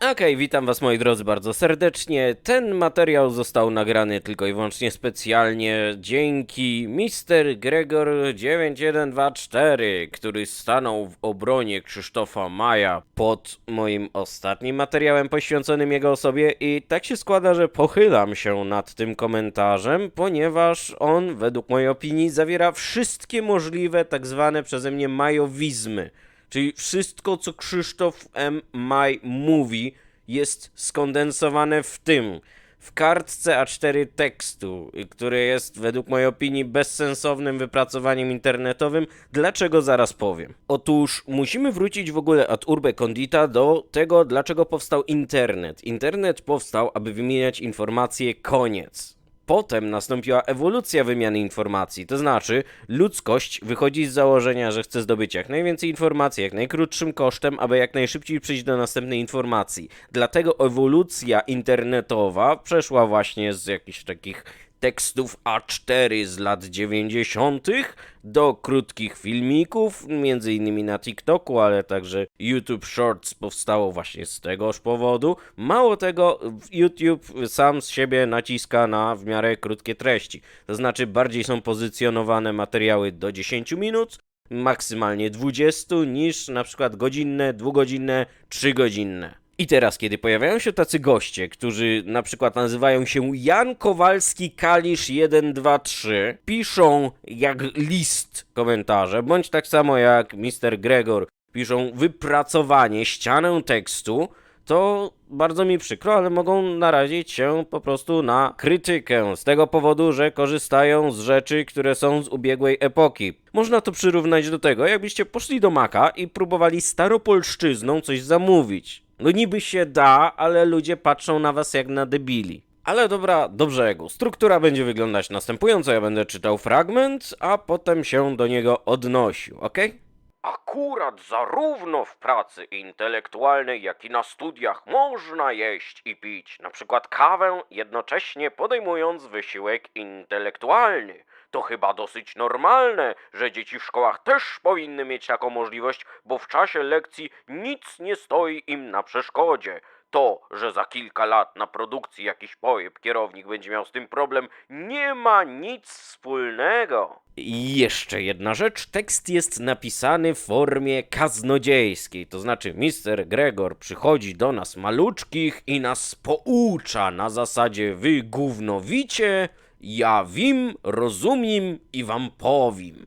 Okej, witam was moi drodzy bardzo serdecznie. Ten materiał został nagrany tylko i wyłącznie specjalnie dzięki Mr. Gregor 9124, który stanął w obronie Krzysztofa Maja pod moim ostatnim materiałem poświęconym jego osobie i tak się składa, że pochylam się nad tym komentarzem, ponieważ on według mojej opinii zawiera wszystkie możliwe tak zwane przeze mnie majowizmy. Czyli wszystko, co Krzysztof M. Maj mówi, jest skondensowane w tym. W kartce A4 tekstu, który jest według mojej opinii bezsensownym wypracowaniem internetowym. Dlaczego zaraz powiem? Otóż musimy wrócić w ogóle ad urbe condita do tego, dlaczego powstał internet. Internet powstał, aby wymieniać informacje, koniec. Potem nastąpiła ewolucja wymiany informacji, to znaczy ludzkość wychodzi z założenia, że chce zdobyć jak najwięcej informacji, jak najkrótszym kosztem, aby jak najszybciej przejść do następnej informacji. Dlatego ewolucja internetowa przeszła właśnie z jakichś takich tekstów A4 z lat 90. do krótkich filmików, między innymi na TikToku, ale także YouTube Shorts powstało właśnie z tegoż powodu. Mało tego, YouTube sam z siebie naciska na w miarę krótkie treści. To znaczy bardziej są pozycjonowane materiały do 10 minut, maksymalnie 20 niż na przykład godzinne, dwugodzinne, trzygodzinne. I teraz, kiedy pojawiają się tacy goście, którzy na przykład nazywają się Jan Kowalski Kalisz 123, piszą jak list komentarze, bądź tak samo jak Mr. Gregor piszą wypracowanie, ścianę tekstu, to bardzo mi przykro, ale mogą narazić się po prostu na krytykę z tego powodu, że korzystają z rzeczy, które są z ubiegłej epoki. Można to przyrównać do tego, jakbyście poszli do Maka i próbowali staropolszczyzną coś zamówić. No niby się da, ale ludzie patrzą na was jak na debili. Ale dobra, do brzegu. Struktura będzie wyglądać następująco. Ja będę czytał fragment, a potem się do niego odnosił, ok? Akurat zarówno w pracy intelektualnej, jak i na studiach można jeść i pić, na przykład kawę, jednocześnie podejmując wysiłek intelektualny. To chyba dosyć normalne, że dzieci w szkołach też powinny mieć taką możliwość, bo w czasie lekcji nic nie stoi im na przeszkodzie. To, że za kilka lat na produkcji jakiś pojeb kierownik będzie miał z tym problem, nie ma nic wspólnego. I jeszcze jedna rzecz, tekst jest napisany w formie kaznodziejskiej, to znaczy Mr. Gregor przychodzi do nas maluczkich i nas poucza na zasadzie wy gównowicie, ja wim, rozumiem i wam powiem.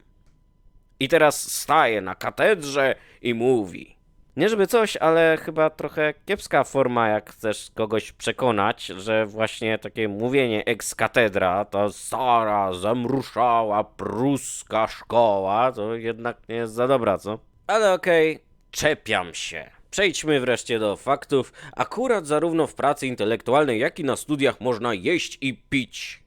I teraz staje na katedrze i mówi. Nie żeby coś, ale chyba trochę kiepska forma, jak chcesz kogoś przekonać, że właśnie takie mówienie ex katedra, ta stara, zamruszała pruska szkoła, to jednak nie jest za dobra, co? Ale okej, czepiam się. Przejdźmy wreszcie do faktów. Akurat zarówno w pracy intelektualnej, jak i na studiach można jeść i pić.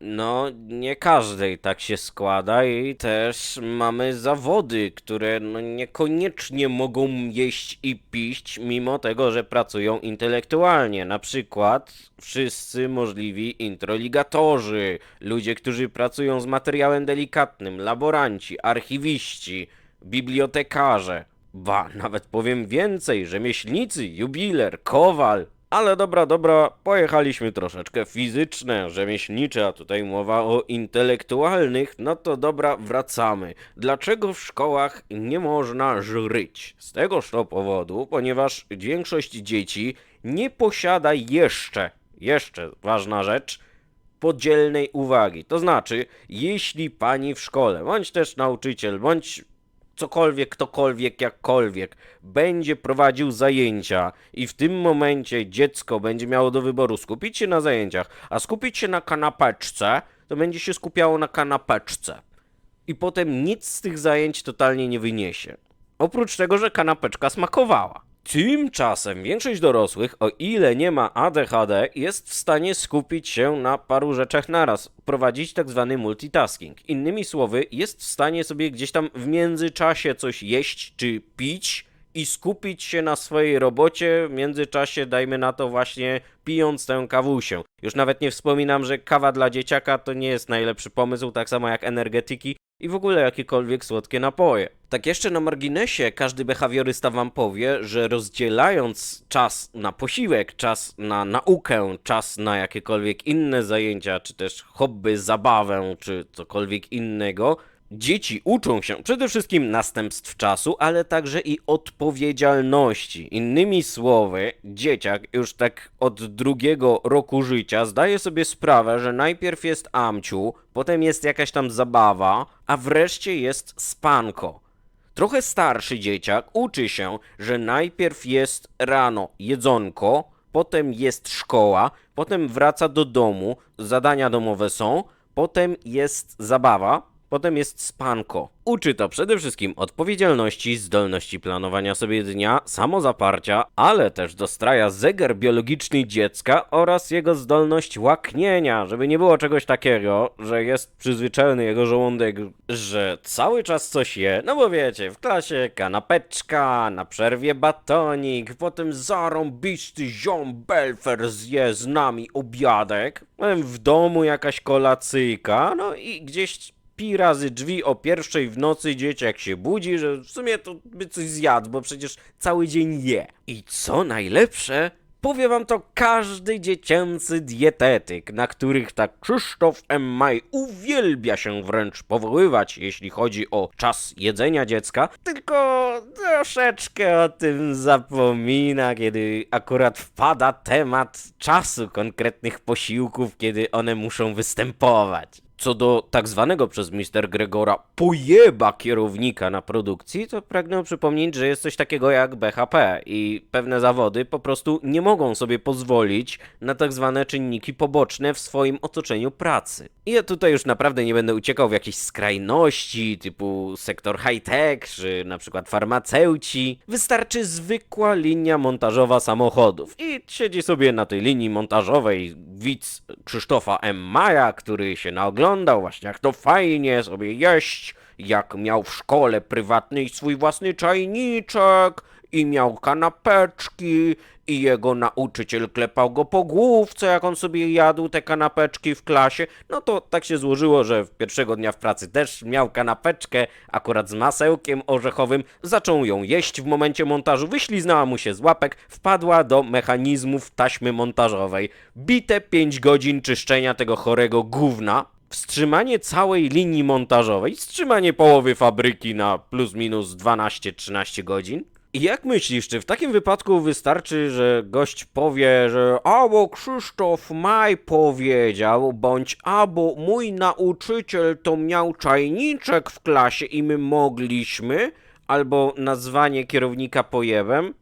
No, nie każdej tak się składa i też mamy zawody, które no niekoniecznie mogą jeść i pić, mimo tego, że pracują intelektualnie. Na przykład wszyscy możliwi introligatorzy, ludzie, którzy pracują z materiałem delikatnym, laboranci, archiwiści, bibliotekarze. Ba, nawet powiem więcej, rzemieślnicy, jubiler, kowal, ale dobra, dobra, pojechaliśmy troszeczkę fizyczne, rzemieślnicze, a tutaj mowa o intelektualnych, no to dobra, wracamy. Dlaczego w szkołach nie można żryć? Z tegoż to powodu, ponieważ większość dzieci nie posiada jeszcze, jeszcze ważna rzecz, podzielnej uwagi. To znaczy, jeśli pani w szkole, bądź też nauczyciel, bądź cokolwiek, ktokolwiek, jakkolwiek będzie prowadził zajęcia i w tym momencie dziecko będzie miało do wyboru skupić się na zajęciach, a skupić się na kanapeczce, to będzie się skupiało na kanapeczce. I potem nic z tych zajęć totalnie nie wyniesie. Oprócz tego, że kanapeczka smakowała. Tymczasem większość dorosłych, o ile nie ma ADHD, jest w stanie skupić się na paru rzeczach naraz, prowadzić tak zwany multitasking. Innymi słowy, jest w stanie sobie gdzieś tam w międzyczasie coś jeść czy pić i skupić się na swojej robocie, w międzyczasie dajmy na to właśnie pijąc tę kawusię. Już nawet nie wspominam, że kawa dla dzieciaka to nie jest najlepszy pomysł, tak samo jak energetyki, i w ogóle jakiekolwiek słodkie napoje. Tak jeszcze na marginesie, każdy behawiorysta wam powie, że rozdzielając czas na posiłek, czas na naukę, czas na jakiekolwiek inne zajęcia, czy też hobby, zabawę, czy cokolwiek innego, Dzieci uczą się przede wszystkim następstw czasu, ale także i odpowiedzialności. Innymi słowy, dzieciak już tak od drugiego roku życia zdaje sobie sprawę, że najpierw jest amciu, potem jest jakaś tam zabawa, a wreszcie jest spanko. Trochę starszy dzieciak uczy się, że najpierw jest rano jedzonko, potem jest szkoła, potem wraca do domu, zadania domowe są, potem jest zabawa, potem jest spanko. Uczy to przede wszystkim odpowiedzialności, zdolności planowania sobie dnia, samozaparcia, ale też dostraja zegar biologiczny dziecka oraz jego zdolność łaknienia, żeby nie było czegoś takiego, że jest przyzwyczajony jego żołądek, że cały czas coś je, no bo wiecie, w klasie kanapeczka, na przerwie batonik, potem zarąbisty ziom Belfer zje z nami obiadek, potem w domu jakaś kolacyjka, no i gdzieś pi razy drzwi o pierwszej w nocy dzieciak się budzi, że w sumie to by coś zjadł, bo przecież cały dzień je. I co najlepsze, powie wam to każdy dziecięcy dietetyk, na których tak Krzysztof M. Maj uwielbia się wręcz powoływać, jeśli chodzi o czas jedzenia dziecka, tylko troszeczkę o tym zapomina, kiedy akurat wpada temat czasu konkretnych posiłków, kiedy one muszą występować. Co do tak zwanego przez Mr. Gregora pojeba kierownika na produkcji, to pragnę przypomnieć, że jest coś takiego jak BHP i pewne zawody po prostu nie mogą sobie pozwolić na tak zwane czynniki poboczne w swoim otoczeniu pracy. I ja tutaj już naprawdę nie będę uciekał w jakieś skrajności typu sektor high-tech czy na przykład farmaceuci. Wystarczy zwykła linia montażowa samochodów i siedzi sobie na tej linii montażowej widz Krzysztofa M. Maja, który się naoglądał właśnie jak to fajnie sobie jeść, jak miał w szkole prywatnej swój własny czajniczek i miał kanapeczki i jego nauczyciel klepał go po główce, jak on sobie jadł te kanapeczki w klasie. No to tak się złożyło, że pierwszego dnia w pracy też miał kanapeczkę, akurat z masełkiem orzechowym. Zaczął ją jeść w momencie montażu, wyśliznęła mu się z łapek, wpadła do mechanizmów taśmy montażowej. Bite 5 godzin czyszczenia tego chorego gówna. Wstrzymanie całej linii montażowej, wstrzymanie połowy fabryki na plus minus 12-13 godzin. I jak myślisz, czy w takim wypadku wystarczy, że gość powie, że albo Krzysztof Maj powiedział, bądź albo mój nauczyciel to miał czajniczek w klasie i my mogliśmy, albo nazwanie kierownika pojebem?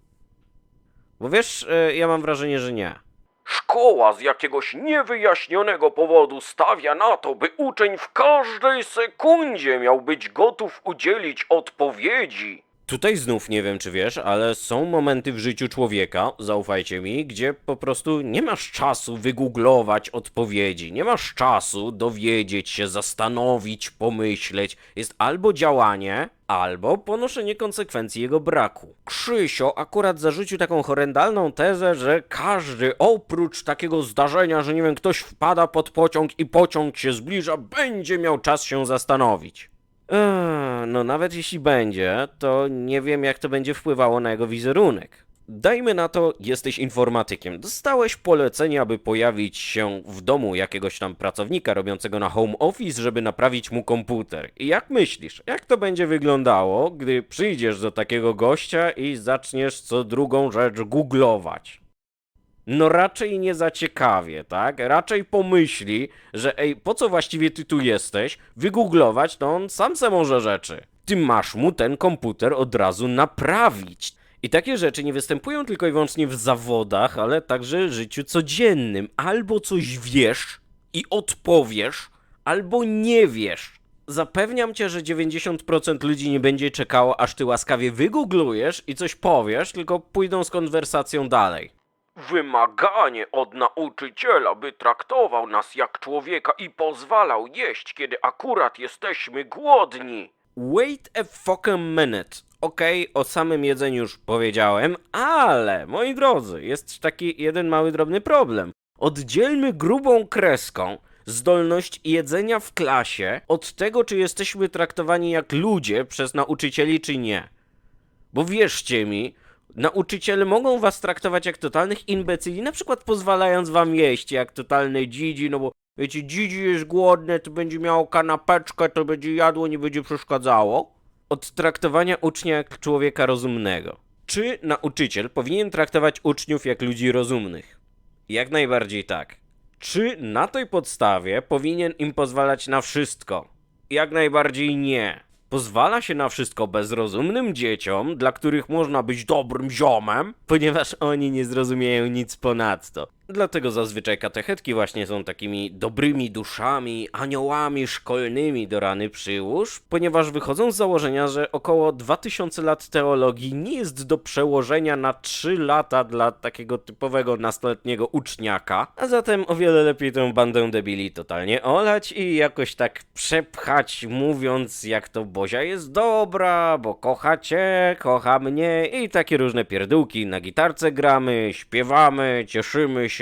Bo wiesz, e, ja mam wrażenie, że nie. Szkoła z jakiegoś niewyjaśnionego powodu stawia na to, by uczeń w każdej sekundzie miał być gotów udzielić odpowiedzi. Tutaj znów nie wiem, czy wiesz, ale są momenty w życiu człowieka, zaufajcie mi, gdzie po prostu nie masz czasu wygooglować odpowiedzi, nie masz czasu dowiedzieć się, zastanowić, pomyśleć. Jest albo działanie, albo ponoszenie konsekwencji jego braku. Krzysio akurat zarzucił taką horrendalną tezę, że każdy oprócz takiego zdarzenia, że nie wiem, ktoś wpada pod pociąg i pociąg się zbliża, będzie miał czas się zastanowić. Eee, no nawet jeśli będzie, to nie wiem jak to będzie wpływało na jego wizerunek. Dajmy na to, jesteś informatykiem. Dostałeś polecenie, aby pojawić się w domu jakiegoś tam pracownika robiącego na home office, żeby naprawić mu komputer. I jak myślisz, jak to będzie wyglądało, gdy przyjdziesz do takiego gościa i zaczniesz co drugą rzecz googlować? No raczej nie za ciekawie, tak? Raczej pomyśli, że ej, po co właściwie ty tu jesteś? Wygooglować to on sam se może rzeczy. Ty masz mu ten komputer od razu naprawić. I takie rzeczy nie występują tylko i wyłącznie w zawodach, ale także w życiu codziennym. Albo coś wiesz i odpowiesz, albo nie wiesz. Zapewniam cię, że 90% ludzi nie będzie czekało, aż ty łaskawie wygooglujesz i coś powiesz, tylko pójdą z konwersacją dalej. Wymaganie od nauczyciela, by traktował nas jak człowieka i pozwalał jeść, kiedy akurat jesteśmy głodni. Wait a fucking minute. Okej, o samym jedzeniu już powiedziałem, ale moi drodzy, jest taki jeden mały drobny problem. Oddzielmy grubą kreską zdolność jedzenia w klasie od tego, czy jesteśmy traktowani jak ludzie przez nauczycieli, czy nie. Bo wierzcie mi, nauczyciele mogą was traktować jak totalnych imbecyli, na przykład pozwalając wam jeść jak totalne dzidzi, no bo wiecie, dzidzi jest głodne, to będzie miało kanapeczkę, to będzie jadło, nie będzie przeszkadzało. Od traktowania ucznia jak człowieka rozumnego. Czy nauczyciel powinien traktować uczniów jak ludzi rozumnych? Jak najbardziej tak. Czy na tej podstawie powinien im pozwalać na wszystko? Jak najbardziej nie. Pozwala się na wszystko bezrozumnym dzieciom, dla których można być dobrym ziomem, ponieważ oni nie zrozumieją nic ponadto. Dlatego zazwyczaj katechetki właśnie są takimi dobrymi duszami, aniołami szkolnymi do rany przyłóż, ponieważ wychodzą z założenia, że około 2000 lat teologii nie jest do przełożenia na 3 lata dla takiego typowego nastoletniego uczniaka, a zatem o wiele lepiej tę bandę debili totalnie olać i jakoś tak przepchać, mówiąc jak to Bozia jest dobra, bo kocha cię, kocha mnie i takie różne pierdółki. Na gitarce gramy, śpiewamy, cieszymy się.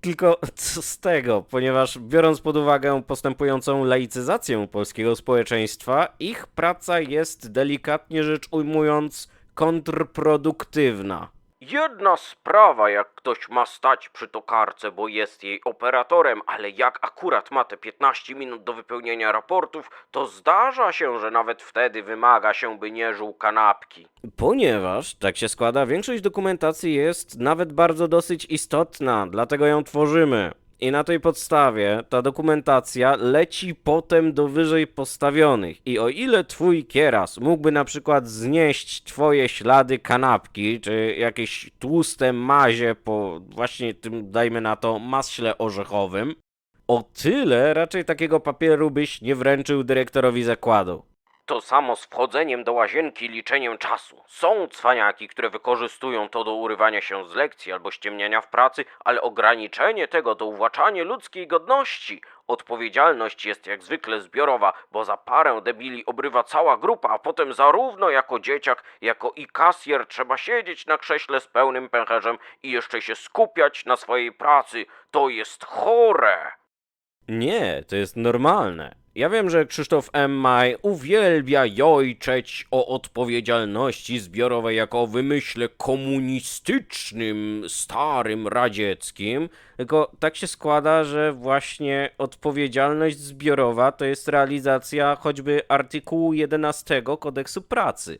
Tylko co z tego, ponieważ biorąc pod uwagę postępującą laicyzację polskiego społeczeństwa, ich praca jest delikatnie rzecz ujmując kontrproduktywna. Jedna sprawa, jak ktoś ma stać przy tokarce, bo jest jej operatorem, ale jak akurat ma te 15 minut do wypełnienia raportów, to zdarza się, że nawet wtedy wymaga się, by nie żył kanapki. Ponieważ, tak się składa, większość dokumentacji jest nawet bardzo dosyć istotna, dlatego ją tworzymy. I na tej podstawie ta dokumentacja leci potem do wyżej postawionych. I o ile twój kieras mógłby na przykład znieść twoje ślady kanapki, czy jakieś tłuste mazie po właśnie tym, dajmy na to, maśle orzechowym, o tyle raczej takiego papieru byś nie wręczył dyrektorowi zakładu. To samo z wchodzeniem do łazienki i liczeniem czasu. Są cwaniaki, które wykorzystują to do urywania się z lekcji albo ściemniania w pracy, ale ograniczenie tego to uwłaczanie ludzkiej godności. Odpowiedzialność jest jak zwykle zbiorowa, bo za parę debili obrywa cała grupa, a potem zarówno jako dzieciak, jako i kasjer trzeba siedzieć na krześle z pełnym pęcherzem i jeszcze się skupiać na swojej pracy. To jest chore! Nie, to jest normalne. Ja wiem, że Krzysztof M. Maj uwielbia jojczeć o odpowiedzialności zbiorowej jako o wymyśle komunistycznym, starym, radzieckim, tylko tak się składa, że właśnie odpowiedzialność zbiorowa to jest realizacja choćby artykułu 11 kodeksu pracy.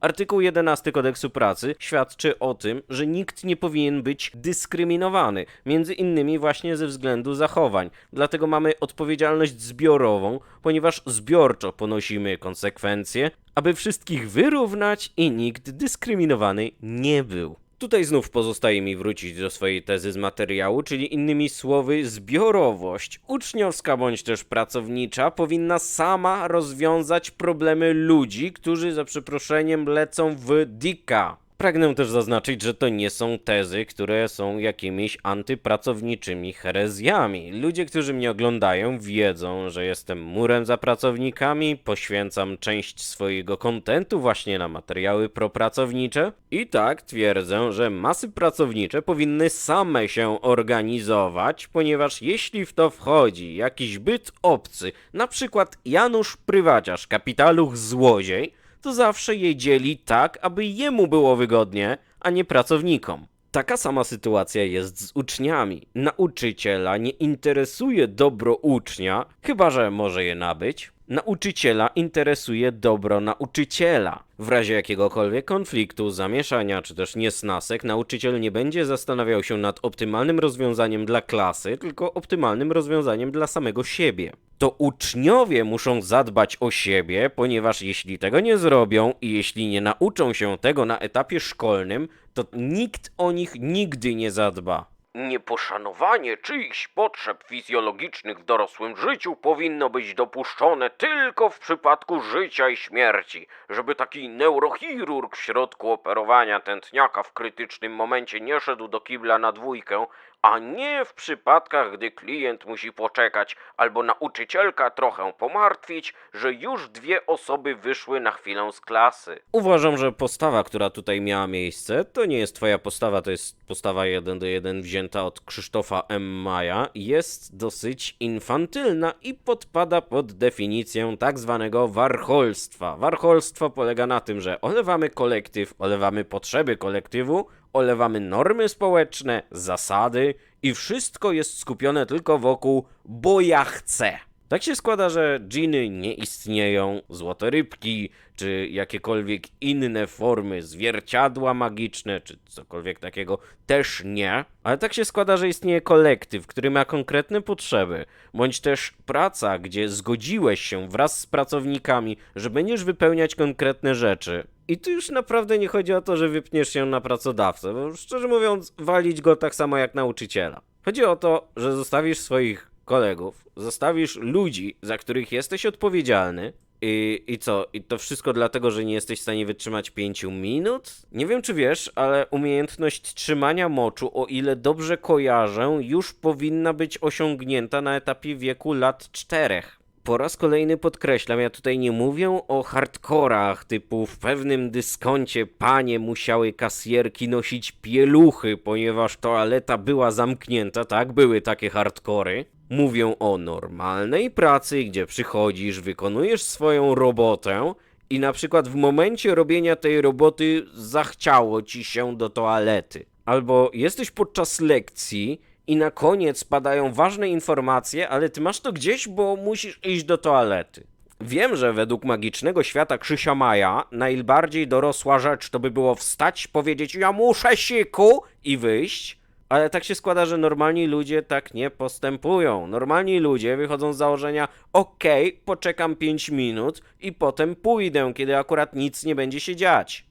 Artykuł 11 kodeksu pracy świadczy o tym, że nikt nie powinien być dyskryminowany, między innymi właśnie ze względu zachowań. Dlatego mamy odpowiedzialność zbiorową, ponieważ zbiorczo ponosimy konsekwencje, aby wszystkich wyrównać i nikt dyskryminowany nie był. Tutaj znów pozostaje mi wrócić do swojej tezy z materiału, czyli innymi słowy, zbiorowość, uczniowska bądź też pracownicza, powinna sama rozwiązać problemy ludzi, którzy za przeproszeniem lecą w dika. Pragnę też zaznaczyć, że to nie są tezy, które są jakimiś antypracowniczymi herezjami. Ludzie, którzy mnie oglądają, wiedzą, że jestem murem za pracownikami, poświęcam część swojego kontentu właśnie na materiały propracownicze i tak twierdzę, że masy pracownicze powinny same się organizować, ponieważ jeśli w to wchodzi jakiś byt obcy, na przykład Janusz Prywaciarz, kapitaluch złodziej, to zawsze je dzieli tak, aby jemu było wygodnie, a nie pracownikom. Taka sama sytuacja jest z uczniami. Nauczyciela nie interesuje dobro ucznia, chyba że może je nabyć. Nauczyciela interesuje dobro nauczyciela. W razie jakiegokolwiek konfliktu, zamieszania czy też niesnasek, nauczyciel nie będzie zastanawiał się nad optymalnym rozwiązaniem dla klasy, tylko optymalnym rozwiązaniem dla samego siebie. To uczniowie muszą zadbać o siebie, ponieważ jeśli tego nie zrobią i jeśli nie nauczą się tego na etapie szkolnym, to nikt o nich nigdy nie zadba. Nieposzanowanie czyichś potrzeb fizjologicznych w dorosłym życiu powinno być dopuszczone tylko w przypadku życia i śmierci, żeby taki neurochirurg w środku operowania tętniaka w krytycznym momencie nie szedł do kibla na dwójkę, a nie w przypadkach, gdy klient musi poczekać albo nauczycielka trochę pomartwić, że już dwie osoby wyszły na chwilę z klasy. Uważam, że postawa, która tutaj miała miejsce, to nie jest twoja postawa, to jest postawa jeden do jeden wzięta wzięta od Krzysztofa M. Maja, jest dosyć infantylna i podpada pod definicję tak zwanego warcholstwa. Warcholstwo polega na tym, że olewamy kolektyw, olewamy potrzeby kolektywu, olewamy normy społeczne, zasady i wszystko jest skupione tylko wokół bo ja chcę. Tak się składa, że dżiny nie istnieją, złote rybki, czy jakiekolwiek inne formy zwierciadła magiczne, czy cokolwiek takiego też nie. Ale tak się składa, że istnieje kolektyw, który ma konkretne potrzeby, bądź też praca, gdzie zgodziłeś się wraz z pracownikami, że będziesz wypełniać konkretne rzeczy. I tu już naprawdę nie chodzi o to, że wypniesz się na pracodawcę, bo szczerze mówiąc, walić go tak samo jak nauczyciela. Chodzi o to, że zostawisz swoich kolegów, zostawisz ludzi, za których jesteś odpowiedzialny. I, I co? I to wszystko dlatego, że nie jesteś w stanie wytrzymać 5 minut? Nie wiem, czy wiesz, ale umiejętność trzymania moczu, o ile dobrze kojarzę, już powinna być osiągnięta na etapie wieku lat 4. Po raz kolejny podkreślam, ja tutaj nie mówię o hardkorach typu w pewnym dyskoncie panie musiały kasjerki nosić pieluchy, ponieważ toaleta była zamknięta, tak? Były takie hardkory. Mówię o normalnej pracy, gdzie przychodzisz, wykonujesz swoją robotę i na przykład w momencie robienia tej roboty zachciało ci się do toalety. Albo jesteś podczas lekcji i na koniec padają ważne informacje, ale ty masz to gdzieś, bo musisz iść do toalety. Wiem, że według magicznego świata Krzysia Maja najbardziej dorosła rzecz to by było wstać, powiedzieć ja muszę siku i wyjść, ale tak się składa, że normalni ludzie tak nie postępują. Normalni ludzie wychodzą z założenia okej, poczekam 5 minut i potem pójdę, kiedy akurat nic nie będzie się dziać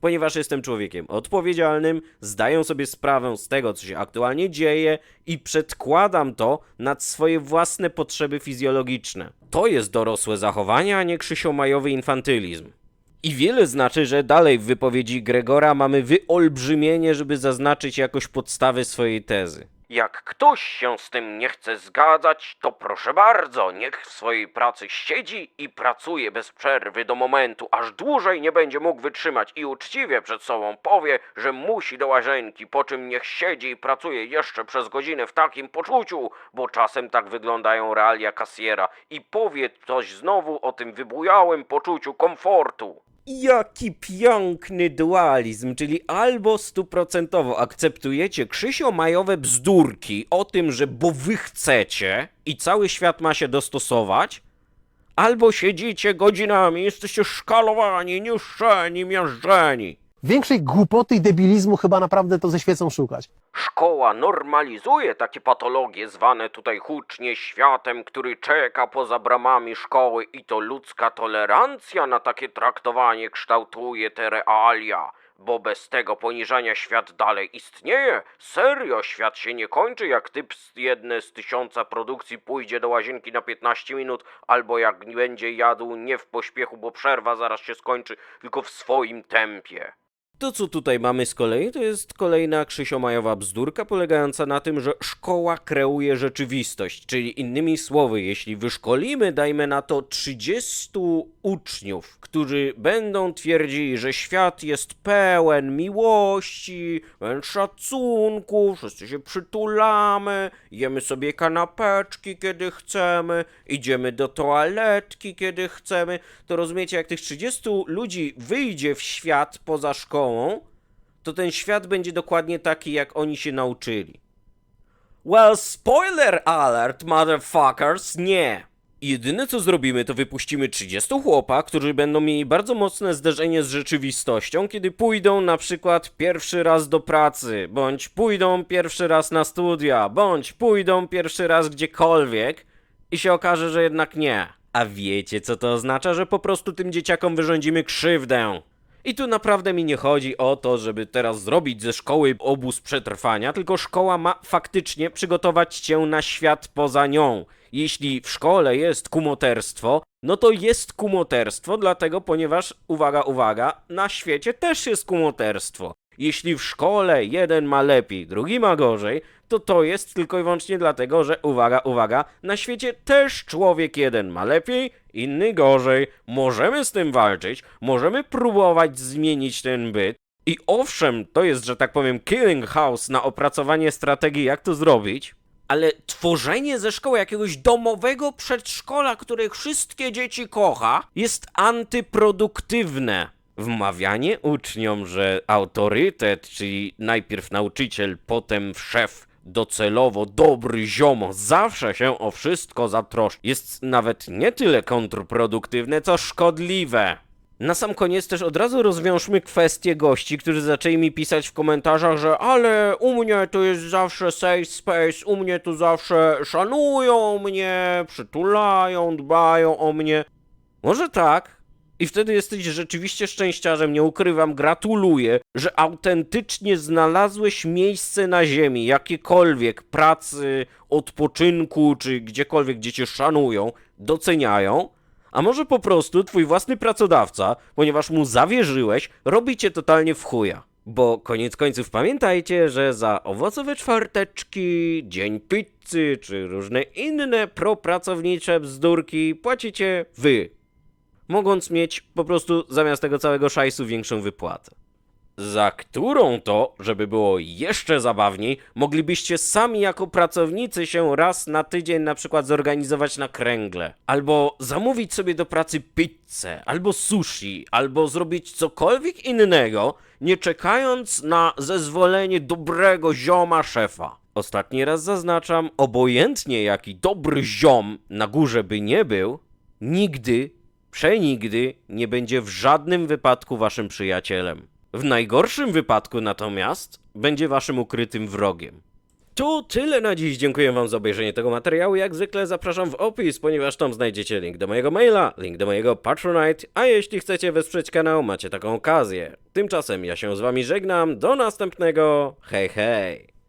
ponieważ jestem człowiekiem odpowiedzialnym, zdaję sobie sprawę z tego, co się aktualnie dzieje i przedkładam to nad swoje własne potrzeby fizjologiczne. To jest dorosłe zachowanie, a nie krzysiomajowy infantylizm. I wiele znaczy, że dalej w wypowiedzi Gregora mamy wyolbrzymienie, żeby zaznaczyć jakoś podstawy swojej tezy. Jak ktoś się z tym nie chce zgadzać, to proszę bardzo, niech w swojej pracy siedzi i pracuje bez przerwy do momentu, aż dłużej nie będzie mógł wytrzymać i uczciwie przed sobą powie, że musi do łazienki, po czym niech siedzi i pracuje jeszcze przez godzinę w takim poczuciu, bo czasem tak wyglądają realia kasjera i powie coś znowu o tym wybujałym poczuciu komfortu. Jaki piękny dualizm, czyli albo stuprocentowo akceptujecie Krzysio-majowe bzdurki o tym, że bo wy chcecie i cały świat ma się dostosować, albo siedzicie godzinami, jesteście szkalowani, niszczeni, miażdżeni. Większej głupoty i debilizmu chyba naprawdę to ze świecą szukać. Szkoła normalizuje takie patologie zwane tutaj hucznie światem, który czeka poza bramami szkoły i to ludzka tolerancja na takie traktowanie kształtuje te realia. Bo bez tego poniżania świat dalej istnieje. Serio, świat się nie kończy, jak typ z jedne z tysiąca produkcji pójdzie do łazienki na 15 minut, albo jak będzie jadł nie w pośpiechu, bo przerwa zaraz się skończy, tylko w swoim tempie. To, co tutaj mamy z kolei, to jest kolejna krzysiomajowa bzdurka polegająca na tym, że szkoła kreuje rzeczywistość. Czyli innymi słowy, jeśli wyszkolimy, dajmy na to 30 uczniów, którzy będą twierdzili, że świat jest pełen miłości, pełen szacunku, wszyscy się przytulamy, jemy sobie kanapeczki, kiedy chcemy, idziemy do toaletki, kiedy chcemy, to rozumiecie, jak tych 30 ludzi wyjdzie w świat poza szkołą, to ten świat będzie dokładnie taki, jak oni się nauczyli. Well, spoiler alert, motherfuckers, nie. Jedyne co zrobimy, to wypuścimy 30 chłopa, którzy będą mieli bardzo mocne zderzenie z rzeczywistością, kiedy pójdą na przykład pierwszy raz do pracy, bądź pójdą pierwszy raz na studia, bądź pójdą pierwszy raz gdziekolwiek i się okaże, że jednak nie. A wiecie co to oznacza, że po prostu tym dzieciakom wyrządzimy krzywdę. I tu naprawdę mi nie chodzi o to, żeby teraz zrobić ze szkoły obóz przetrwania, tylko szkoła ma faktycznie przygotować cię na świat poza nią. Jeśli w szkole jest kumoterstwo, no to jest kumoterstwo, dlatego ponieważ, uwaga, uwaga, na świecie też jest kumoterstwo. Jeśli w szkole jeden ma lepiej, drugi ma gorzej, to to jest tylko i wyłącznie dlatego, że uwaga, uwaga, na świecie też człowiek jeden ma lepiej, inny gorzej. Możemy z tym walczyć, możemy próbować zmienić ten byt. I owszem, to jest, że tak powiem, killing house na opracowanie strategii, jak to zrobić, ale tworzenie ze szkoły jakiegoś domowego przedszkola, które wszystkie dzieci kocha, jest antyproduktywne. Wmawianie uczniom, że autorytet, czyli najpierw nauczyciel, potem szef, docelowo dobry ziomo, zawsze się o wszystko zatroszczy, jest nawet nie tyle kontrproduktywne, co szkodliwe. Na sam koniec też od razu rozwiążmy kwestię gości, którzy zaczęli mi pisać w komentarzach, że ale u mnie to jest zawsze safe space, u mnie tu zawsze szanują mnie, przytulają, dbają o mnie. Może tak. I wtedy jesteś rzeczywiście szczęściarzem, nie ukrywam, gratuluję, że autentycznie znalazłeś miejsce na ziemi, jakiekolwiek pracy, odpoczynku, czy gdziekolwiek, gdzie cię szanują, doceniają. A może po prostu twój własny pracodawca, ponieważ mu zawierzyłeś, robi cię totalnie w chuja. Bo koniec końców pamiętajcie, że za owocowe czwarteczki, dzień pizzy, czy różne inne propracownicze bzdurki płacicie wy, mogąc mieć po prostu zamiast tego całego szajsu większą wypłatę. Za którą to, żeby było jeszcze zabawniej, moglibyście sami jako pracownicy się raz na tydzień na przykład zorganizować na kręgle, albo zamówić sobie do pracy pizzę, albo sushi, albo zrobić cokolwiek innego, nie czekając na zezwolenie dobrego zioma szefa. Ostatni raz zaznaczam, obojętnie jaki dobry ziom na górze by nie był, nigdy przenigdy nie będzie w żadnym wypadku waszym przyjacielem. W najgorszym wypadku natomiast będzie waszym ukrytym wrogiem. To tyle na dziś. Dziękuję wam za obejrzenie tego materiału. Jak zwykle zapraszam w opis, ponieważ tam znajdziecie link do mojego maila, link do mojego Patronite, a jeśli chcecie wesprzeć kanał, macie taką okazję. Tymczasem ja się z wami żegnam. Do następnego. Hej, hej.